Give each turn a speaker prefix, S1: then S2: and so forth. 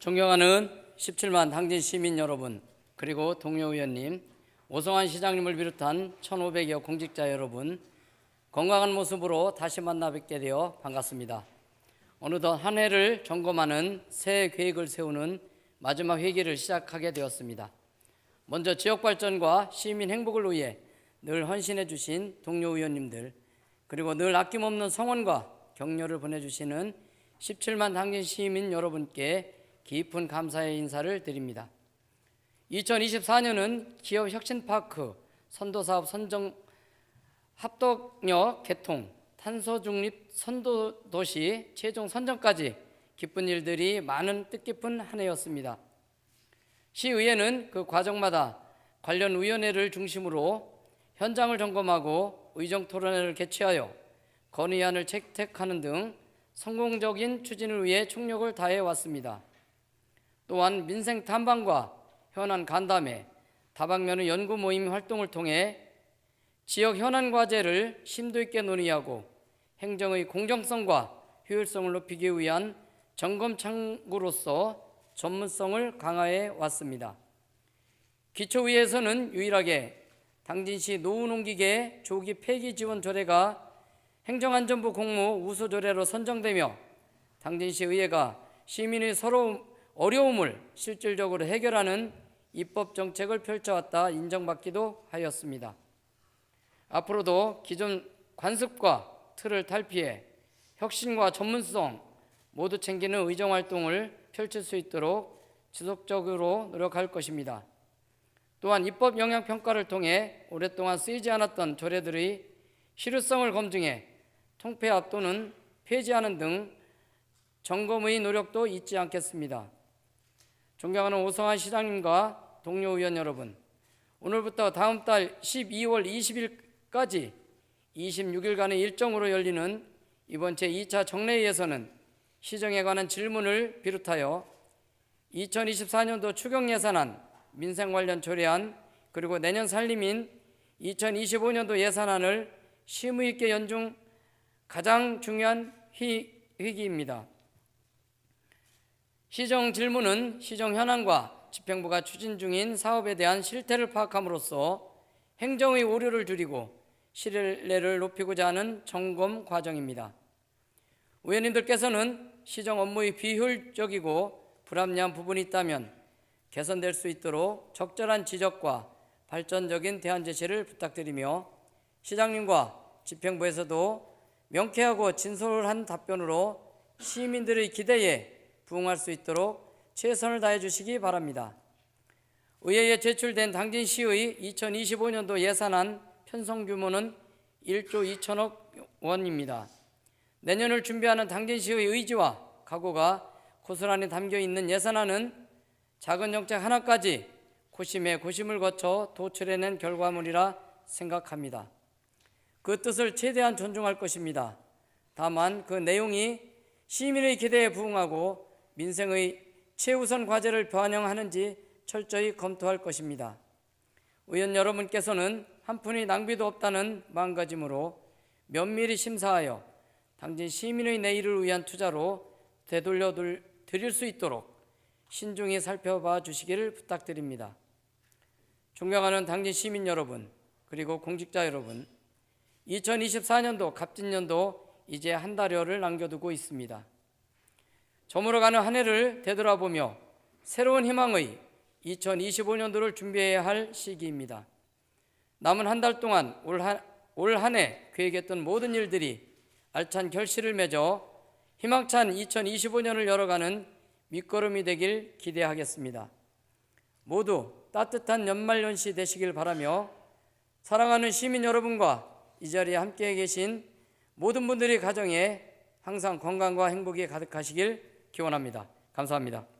S1: 존경하는 17만 당진 시민 여러분, 그리고 동료 의원님, 오성환 시장님을 비롯한 1,500여 공직자 여러분, 건강한 모습으로 다시 만나 뵙게 되어 반갑습니다. 어느덧 한 해를 점검하는 새해 계획을 세우는 마지막 회기를 시작하게 되었습니다. 먼저 지역 발전과 시민 행복을 위해 늘 헌신해 주신 동료 의원님들, 그리고 늘 아낌없는 성원과 격려를 보내주시는 17만 당진 시민 여러분께 깊은 감사의 인사를 드립니다. 2024년은 기업 혁신파크 선도사업 선정 합덕역 개통 탄소 중립 선도 도시 최종 선정까지 기쁜 일들이 많은 뜻깊은 한 해였습니다. 시의회는 그 과정마다 관련 위원회를 중심으로 현장을 점검하고 의정 토론회를 개최하여 건의안을 채택하는 등 성공적인 추진을 위해 총력을 다해 왔습니다. 또한 민생 탐방과 현안 간담회, 다방면의 연구 모임 활동을 통해 지역 현안 과제를 심도 있게 논의하고 행정의 공정성과 효율성을 높이기 위한 점검 창구로서 전문성을 강화해 왔습니다. 기초위에서는 유일하게 당진시 노후농기계 조기 폐기 지원 조례가 행정안전부 공무 우수 조례로 선정되며 당진시 의회가 시민의 서로 어려움을 실질적으로 해결하는 입법 정책을 펼쳐왔다 인정받기도 하였습니다. 앞으로도 기존 관습과 틀을 탈피해 혁신과 전문성 모두 챙기는 의정 활동을 펼칠 수 있도록 지속적으로 노력할 것입니다. 또한 입법 영향 평가를 통해 오랫동안 쓰이지 않았던 조례들의 실효성을 검증해 통폐합 또는 폐지하는 등 점검의 노력도 잊지 않겠습니다. 존경하는 오성환 시장님과 동료 의원 여러분, 오늘부터 다음 달 12월 20일까지 26일간의 일정으로 열리는 이번 제2차 정례회에서는 시정에 관한 질문을 비롯하여 2024년도 추경 예산안, 민생 관련 조례안, 그리고 내년 살림인 2025년도 예산안을 심의 있게 연중 가장 중요한 희, 회기입니다. 시정 질문은 시정 현황과 집행부가 추진 중인 사업에 대한 실태를 파악함으로써 행정의 오류를 줄이고 신뢰를 높이고자 하는 점검 과정입니다. 의원님들께서는 시정 업무의 비효율적이고 불합리한 부분이 있다면 개선될 수 있도록 적절한 지적과 발전적인 대안 제시를 부탁드리며 시장님과 집행부에서도 명쾌하고 진솔한 답변으로 시민들의 기대에 부응할 수 있도록 최선을 다해 주시기 바랍니다. 의회에 제출된 당진시의 2025년도 예산안 편성 규모는 1조 2천억 원입니다. 내년을 준비하는 당진시의 의지와 각오가 고스란히 담겨 있는 예산안은 작은 정책 하나까지 고심에 고심을 거쳐 도출해낸 결과물이라 생각합니다. 그 뜻을 최대한 존중할 것입니다. 다만 그 내용이 시민의 기대에 부응하고 민생의 최우선 과제를 반영하는지 철저히 검토할 것입니다. 의원 여러분께서는 한 푼의 낭비도 없다는 마음가짐으로 면밀히 심사하여 당진 시민의 내일을 위한 투자로 되돌려 드릴 수 있도록 신중히 살펴봐 주시기를 부탁드립니다. 존경하는 당진 시민 여러분, 그리고 공직자 여러분, 2024년도 갑진년도 이제 한 달여를 남겨두고 있습니다. 저물어가는 한 해를 되돌아보며 새로운 희망의 2025년도를 준비해야 할 시기입니다. 남은 한 달 동안 올 한 해 계획했던 모든 일들이 알찬 결실을 맺어 희망찬 2025년을 열어가는 밑거름이 되길 기대하겠습니다. 모두 따뜻한 연말연시 되시길 바라며 사랑하는 시민 여러분과 이 자리에 함께 계신 모든 분들의 가정에 항상 건강과 행복이 가득하시길 기원합니다. 감사합니다.